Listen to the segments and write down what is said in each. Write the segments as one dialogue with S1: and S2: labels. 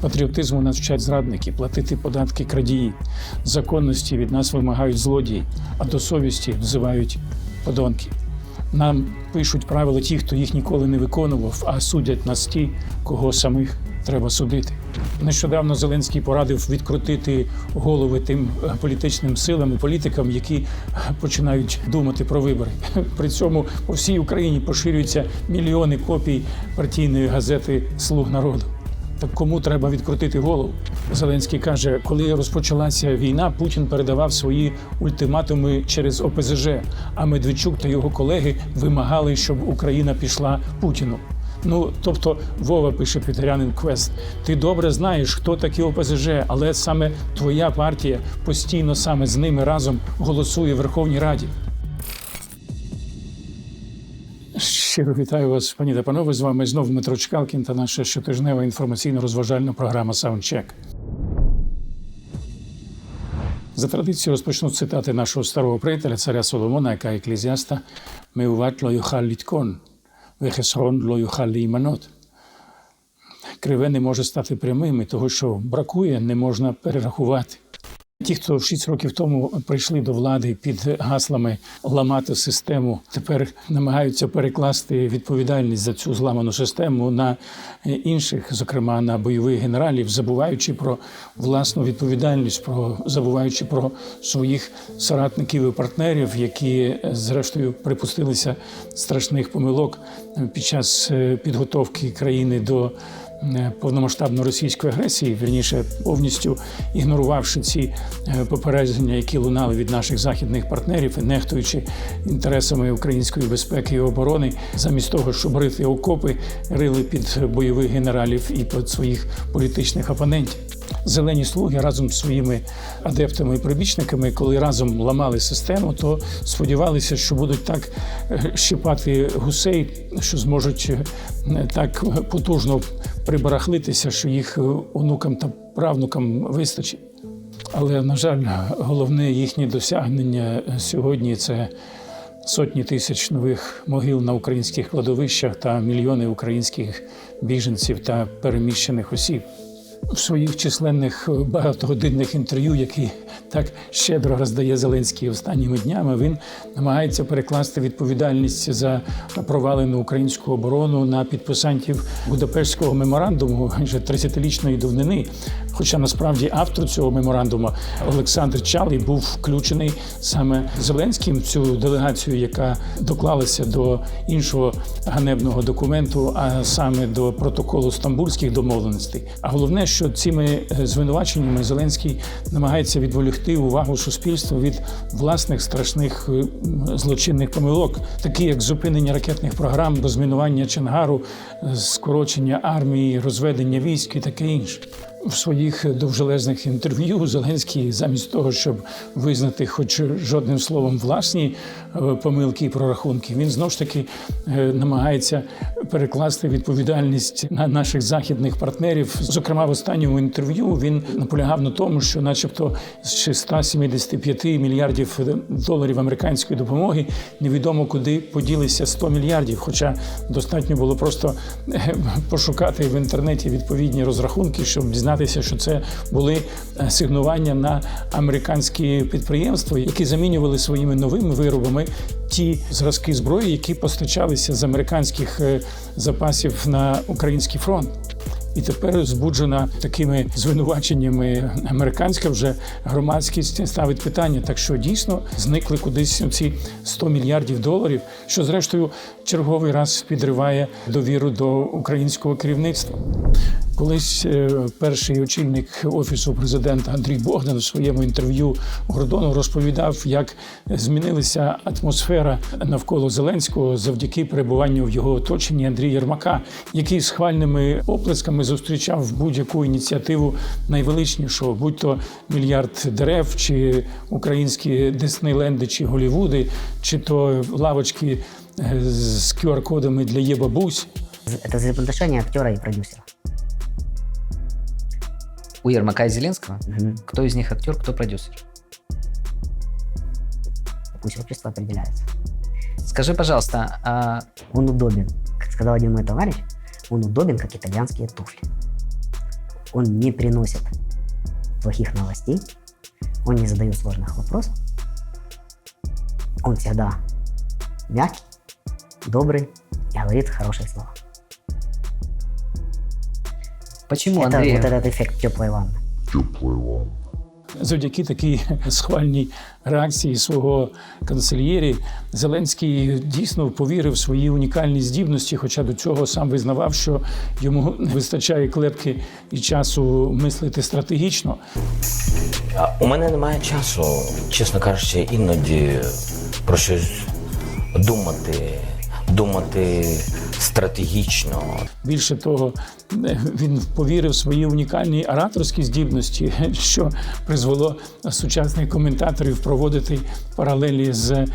S1: Патріотизму нас вчать зрадники, платити податки крадії. Законності від нас вимагають злодії, а до совісті взивають подонки. Нам пишуть правила ті, хто їх ніколи не виконував, а судять нас ті, кого самих треба судити. Нещодавно Зеленський порадив відкрутити голови тим е, політичним силам і політикам, які е, починають думати про вибори. При цьому по всій Україні поширюються мільйони копій партійної газети Слуг народу. Так кому треба відкрутити голову? Зеленський каже, коли розпочалася війна, Путін передавав свої ультиматуми через ОПЗЖ. А Медведчук та його колеги вимагали, щоб Україна пішла Путіну. Ну тобто, Вова пише Петрянин Квест. Ти добре знаєш, хто такі ОПЗЖ, але саме твоя партія постійно саме з ними разом голосує в Верховній Раді. Щиро вітаю вас, пані та панове. З вами знову Дмитро Чкалкін та наша щотижнева інформаційно-розважальна програма Саундчек. За традицією розпочну цитати нашого старого приятеля, царя Соломона, яка еклезіаста «Меуват ло юхал літкон, вехесрон ло юхал лійманот». Криве не може стати прямим, і того, що бракує, не можна перерахувати. Ті, хто 6 років тому прийшли до влади під гаслами ламати систему, тепер намагаються перекласти відповідальність за цю зламану систему на інших, зокрема на бойових генералів, забуваючи про власну відповідальність, про забуваючи про своїх соратників і партнерів, які зрештою припустилися страшних помилок під час е, підготовки країни до повномасштабної російської агресії, вірніше повністю ігнорувавши ці е, попередження, які лунали від наших західних партнерів, нехтуючи інтересами української безпеки і оборони, замість того, щоб рити окопи, рили під бойових генералів і під своїх політичних опонентів. Зелені слуги разом з своїми адептами і прибічниками, коли разом ламали систему, то сподівалися, що будуть так е, щипати гусей, що зможуть е, так потужно прибарахлитися, що їх е, онукам та правнукам вистачить. Але, на жаль, головне їхнє досягнення сьогодні це сотні тисяч нових могил на українських кладовищах та мільйони українських біженців та переміщених осіб. В своїх численних багатогодинних інтерв'ю, які так щедро роздає Зеленський останніми днями, він намагається перекласти відповідальність за провалену українську оборону на підписантів Будапештського меморандуму вже 30-річної давнини. Хоча насправді автор цього меморандуму Олександр Чалий був включений саме Зеленським в цю делегацію, яка доклалася до іншого ганебного документу, а саме до протоколу стамбульських домовленостей. А головне, що цими е, звинуваченнями Зеленський намагається відволікти увагу суспільства від власних страшних е, злочинних помилок, такі як зупинення ракетних програм, розмінування Чангару, е, скорочення армії, розведення військ і таке інше. В своїх довжелезних інтерв'ю Зеленський, замість того, щоб визнати, хоч жодним словом, власні е, помилки і прорахунки, він знов ж таки е, намагається перекласти відповідальність на наших західних партнерів. Зокрема, в останньому інтерв'ю він наполягав на тому, що, начебто, з 175 мільярдів доларів американської допомоги невідомо куди поділися 100 мільярдів. Хоча достатньо було просто е, пошукати в інтернеті відповідні розрахунки, щоб дізнатися, що це були е, сигнування на американські підприємства, які замінювали своїми новими виробами ті зразки зброї, які постачалися з американських е, запасів на український фронт. І тепер збуджена такими звинуваченнями американська вже громадськість ставить питання, так що дійсно зникли кудись ці 100 мільярдів доларів, що зрештою черговий раз підриває довіру до українського керівництва. Колись е, перший очільник офісу президента Андрій Богдан у своєму інтерв'ю Гордону розповідав, як змінилася атмосфера навколо Зеленського завдяки перебуванню в його оточенні Андрія Єрмака, який з хвальними оплесками зустрічав будь-яку ініціативу найвеличнішого, будь то мільярд дерев, чи українські Диснейленди, чи Голівуди, чи то лавочки е, з QR-кодами для є бабусь.
S2: Это взаимоотношения актера и продюсера.
S3: У Ермака и Зеленского?
S2: Мгм.
S3: Кто из них актер, кто продюсер?
S2: Пусть общество определяется.
S3: Скажи, пожалуйста, а
S2: Он удобен. Как сказал один мой товарищ, он удобен, как итальянские туфли. Он не приносит плохих новостей, он не задает сложных вопросов. Он всегда мягкий, добрый и говорит хорошие слова.
S3: Почему
S2: это
S3: Андрей...
S2: вот этот эффект теплой ванны.
S1: Завдяки такій схвальній реакції свого канцельєрі Зеленський дійсно повірив в свої унікальні здібності, хоча до цього сам визнавав, що йому не вистачає клепки і часу мислити стратегічно.
S4: А У мене немає часу, чесно кажучи, іноді про щось думати, думати стратегічно.
S1: Більше того, він повірив свої унікальні ораторські здібності, що призвело сучасних коментаторів проводити паралелі з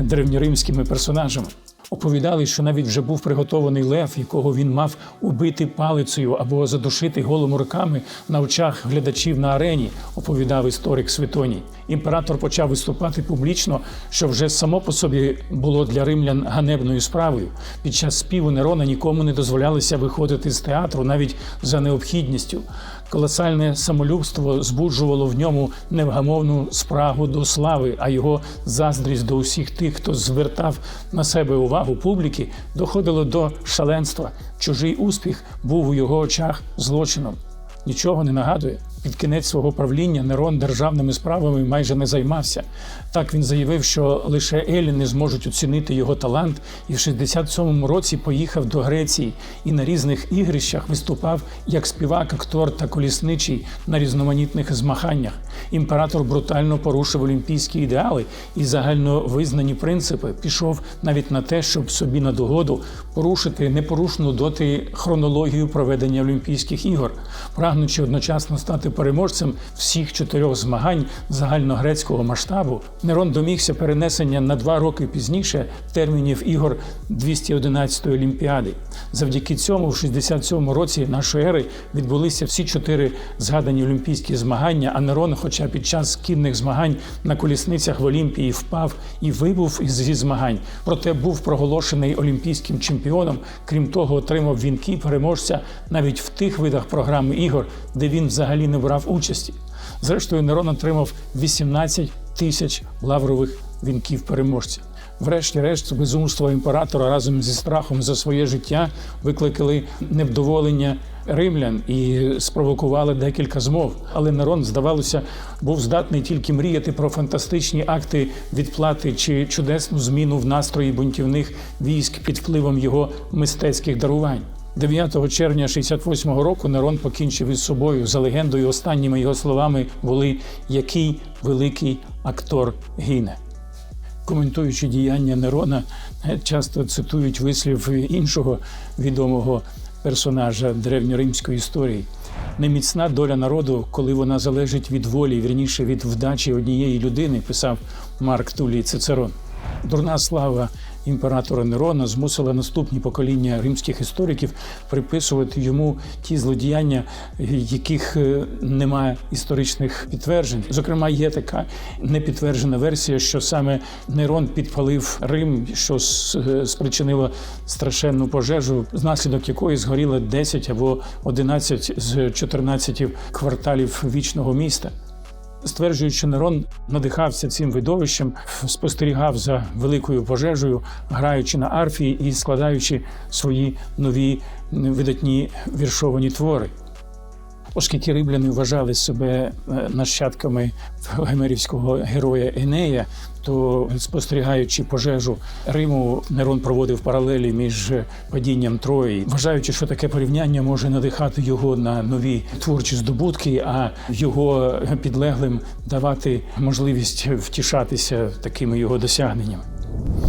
S1: древньоримськими персонажами. Оповідали, що навіть вже був приготований лев, якого він мав убити палицею або задушити голими руками на очах глядачів на арені, оповідав історик Свитоній. Імператор почав виступати публічно, що вже само по собі було для римлян ганебною справою. Під час співу Нерона нікому не дозволялося виходити з театру навіть за необхідністю. Колосальне самолюбство збуджувало в ньому невгамовну спрагу до слави, а його заздрість до усіх тих, хто звертав на себе увагу публіки, доходило до шаленства. Чужий успіх був у його очах злочином. Нічого не нагадує. Під кінець свого правління Нерон державними справами майже не займався. Так він заявив, що лише еліни зможуть оцінити його талант, і в 67-му році поїхав до Греції і на різних ігрищах виступав як співак, актор та колісничий на різноманітних змаганнях. Імператор брутально порушив олімпійські ідеали і загально визнані принципи. Пішов навіть на те, щоб собі на догоду порушити непорушну доти хронологію проведення Олімпійських ігор, прагнучи одночасно стати переможцем всіх чотирьох змагань загальногрецького масштабу, Нерон домігся перенесення на два роки пізніше термінів ігор 211-ї Олімпіади. Завдяки цьому, в 67-му році нашої ери відбулися всі чотири згадані олімпійські змагання. А Нерон, хоча під час кінних змагань на колісницях в Олімпії впав і вибув зі змагань, проте був проголошений олімпійським чемпіоном. Крім того, отримав вінки переможця навіть в тих видах програми ігор, де він взагалі не брав участі. Зрештою, Нерон отримав 18 тисяч лаврових вінків переможця. Врешті-решт, безумство імператора разом зі страхом за своє життя викликали невдоволення римлян і спровокували декілька змов. Але Нерон, здавалося, був здатний тільки мріяти про фантастичні акти відплати чи чудесну зміну в настрої бунтівних військ під впливом його мистецьких дарувань. 9 червня 68-го року Нерон покінчив із собою за легендою. Останніми його словами були який великий актор гине. Коментуючи діяння Нерона, е, часто цитують вислів іншого відомого персонажа древньоримської історії. Неміцна доля народу, коли вона залежить від волі, вірніше від вдачі однієї людини, писав Марк Тулій Цицерон. Дурна слава імператора Нерона змусила наступні покоління римських істориків приписувати йому ті злодіяння, яких е, немає історичних підтверджень. Зокрема, є така непідтверджена версія, що саме Нерон підпалив Рим, що е, спричинило страшенну пожежу, внаслідок якої згоріло 10 або 11 з 14 кварталів вічного міста. Стверджують, що Нерон надихався цим видовищем, спостерігав за великою пожежею, граючи на арфії і складаючи свої нові видатні віршовані твори. Оскільки римляни вважали себе е, нащадками гомерівського героя Енея, то спостерігаючи пожежу Риму, Нерон проводив паралелі між падінням Трої, вважаючи, що таке порівняння може надихати його на нові творчі здобутки, а його підлеглим давати можливість втішатися такими його досягненнями.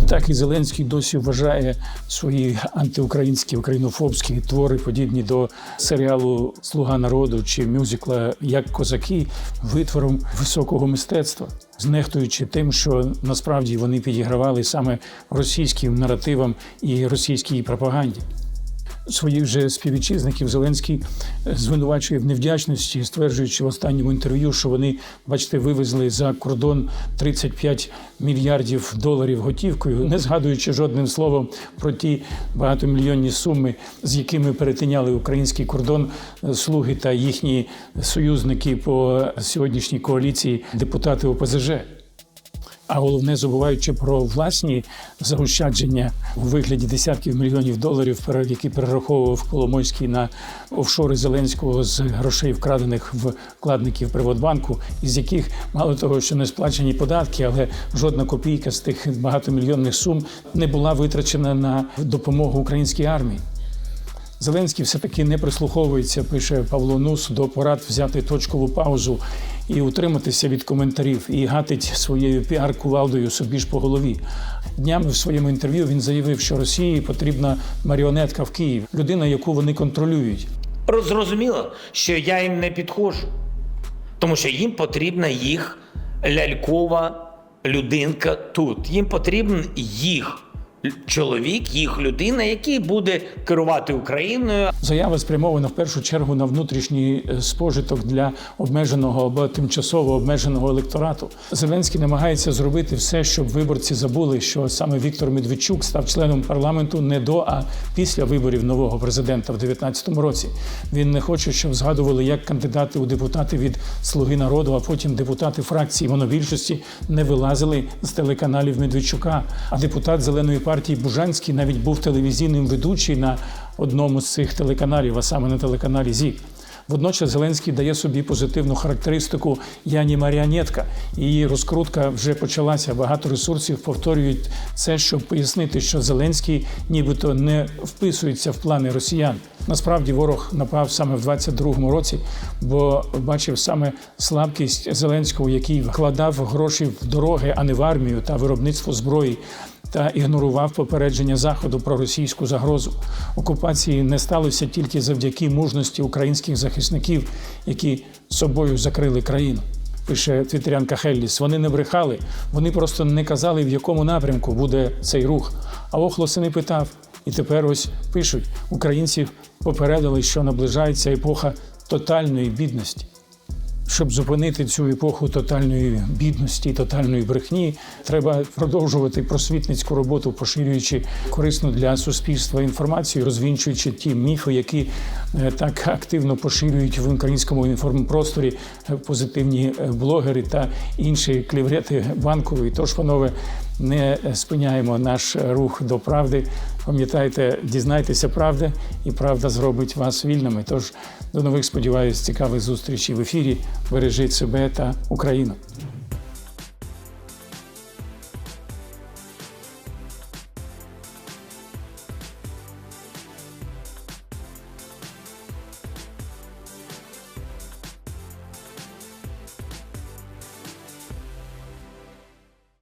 S1: Так і Зеленський досі вважає свої антиукраїнські українофобські твори, подібні до серіалу Слуга народу чи мюзикла Як козаки витвором високого мистецтва, знехтуючи тим, що насправді вони підігравали саме російським наративам і російській пропаганді. Своїх же співвітчизників Зеленський е, звинувачує в невдячності, стверджуючи в останньому інтерв'ю, що вони, бачите, вивезли за кордон 35 мільярдів доларів готівкою, не згадуючи жодним словом про ті багатомільйонні суми, з якими перетиняли український кордон е, слуги та їхні союзники по сьогоднішній коаліції депутати ОПЗЖ. А головне, забуваючи про власні заощадження у вигляді десятків мільйонів доларів, які перераховував Коломойський на офшори Зеленського з грошей, вкрадених в вкладників Приватбанку, із яких мало того, що не сплачені податки, але жодна копійка з тих багатомільйонних сум не була витрачена на допомогу українській армії. Зеленський все-таки не прислуховується, пише Павло Нус, до порад взяти точкову паузу і утриматися від коментарів, і гатить своєю піар-кувалдою собі ж по голові. Днями в своєму інтерв'ю він заявив, що Росії потрібна маріонетка в Києві, людина, яку вони контролюють.
S5: Зрозуміло, що я їм не підходжу, тому що їм потрібна їх лялькова людинка тут. Їм потрібен їх чоловік, їх людина, який буде керувати Україною.
S1: Заява спрямована в першу чергу на внутрішній е, спожиток для обмеженого або тимчасово обмеженого електорату. Зеленський намагається зробити все, щоб виборці забули, що саме Віктор Медведчук став членом парламенту не до, а після виборів нового президента в 2019 році. Він не хоче, щоб згадували, як кандидати у депутати від Слуги народу, а потім депутати фракції монобільшості не вилазили з телеканалів Медведчука. А депутат зеленої партії Бужанський навіть був телевізійним ведучий на одному з цих телеканалів, а саме на телеканалі ЗІК. Водночас Зеленський дає собі позитивну характеристику Яні Маріонетка. Її розкрутка вже почалася. Багато ресурсів повторюють це, щоб пояснити, що Зеленський нібито не вписується в плани росіян. Насправді ворог напав саме в 22-му році, бо бачив саме слабкість Зеленського, який вкладав гроші в дороги, а не в армію та виробництво зброї та ігнорував попередження заходу про російську загрозу. Окупації не сталося тільки завдяки мужності українських захисників, які собою закрили країну. Пише твітерянка Хелліс. Вони не брехали, вони просто не казали, в якому напрямку буде цей рух. А Охлоси не питав. І тепер ось пишуть: українців попередили, що наближається епоха тотальної бідності. Щоб зупинити цю епоху тотальної бідності, тотальної брехні, треба продовжувати просвітницьку роботу, поширюючи корисну для суспільства інформацію, розвінчуючи ті міфи, які е, так активно поширюють в українському інформпросторі е, позитивні е, блогери та інші кліврети банкової. Тож, панове, не спиняємо наш рух до правди. Пам'ятайте, дізнайтеся правди, і правда зробить вас вільними. Тож до нових сподіваюсь, цікавих зустрічей в ефірі. Бережіть себе та Україну.